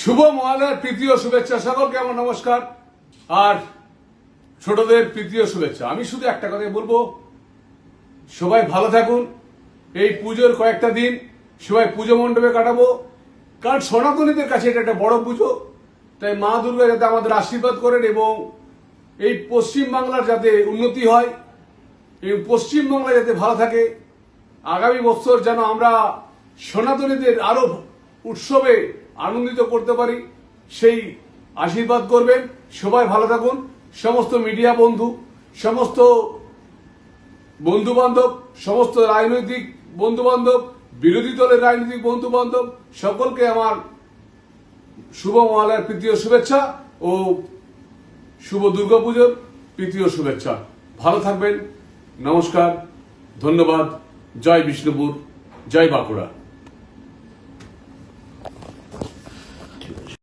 শুভ মহালয়ার প্রীতীয় শুভেচ্ছা। সকলকে আমার নমস্কার। আর ছোটদের প্রীতীয় শুভেচ্ছা। আমি শুধু একটা কথাই বলব। সবাই ভালো থাকুন। এই পুজোর কয়েকটা দিন সবাই পুজো মণ্ডপে কাটাবো। কারণ সনাতনীদের কাছে এটা একটা বড় পুজো। তাই মা দুর্গা যাতে আমাদের আশীর্বাদ করেন এবং এই পশ্চিম বাংলার যাতে উন্নতি হয় এবং পশ্চিমবাংলা যাতে ভালো থাকে, আগামী বছর যেন আমরা সনাতনীদের আরও উৎসবে আনন্দিত করতে পারি। সেই আশীর্বাদ করবেন। সবাই ভালো থাকুন। সমস্ত মিডিয়া বন্ধু, সমস্ত বন্ধু বান্ধব সমস্ত রাজনৈতিক বন্ধু বান্ধব বিরোধী দলের রাজনৈতিক বন্ধু বান্ধব সকলকে আমার শুভ মহালয়ার প্রীতীয় শুভেচ্ছা ও শুভ দুর্গাপুজোর প্রীতীয় শুভেচ্ছা। ভালো থাকবেন। নমস্কার। ধন্যবাদ। জয় বিষ্ণুপুর। জয় বাঁকুড়া।